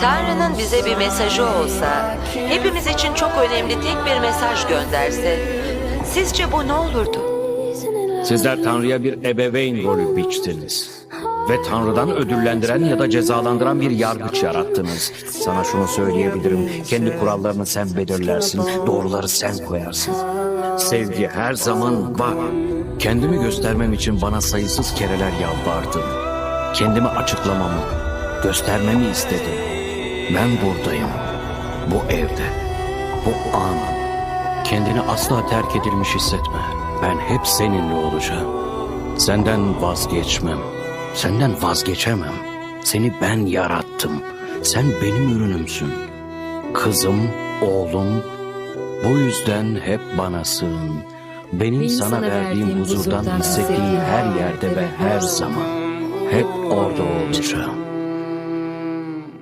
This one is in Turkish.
Tanrı'nın bize bir mesajı olsa, hepimiz için çok önemli tek bir mesaj gönderse, sizce bu ne olurdu? Sizler Tanrı'ya bir ebeveyn rolü biçtiniz. Ve Tanrı'dan ödüllendiren ya da cezalandıran bir yargıç yarattınız. Sana şunu söyleyebilirim. Kendi kurallarını sen belirlersin. Doğruları sen koyarsın. Sevgi her zaman var. Kendimi göstermem için bana sayısız kereler yalvardın. Kendimi açıklamamı, göstermemi istedin. Ben buradayım. Bu evde. Bu an. Kendini asla terk edilmiş hissetme. Ben hep seninle olacağım. Senden vazgeçmem. Senden vazgeçemem. Seni ben yarattım. Sen benim ürünümsün. Kızım, oğlum. Bu yüzden hep bana sığın. Benim, sana, verdiğim huzurdan hissettiğin her yerde ve her zaman. Hep orada olacağım.